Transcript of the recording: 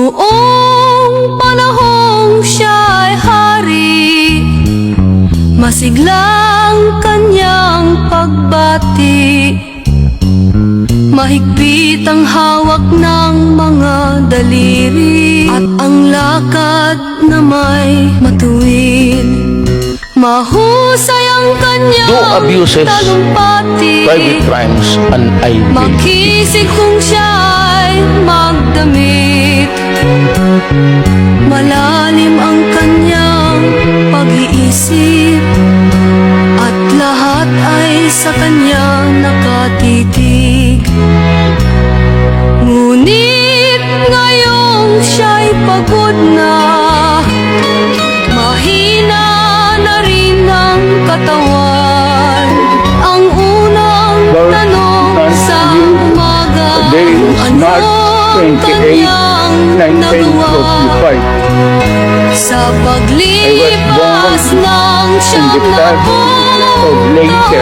Noong panahong siya'y hari Masiglang kanyang pagbati. Mahigpit ang hawak ng mga daliri At ang lakad na may matuwid. Mahusay ang kanyang Do abuses, talumpati private crimes, and I. Makisig kung siya'y pag-iisip At lahat ay sa kanya nakatitig. Ngunit ngayong siya'y pagod na. Mahina na rin ang katawan. Ang unang Lord, tanong sa umaga Ano ang 28, kanyang nagawa? 1945. Sa paglipas ng siyam na Leyte,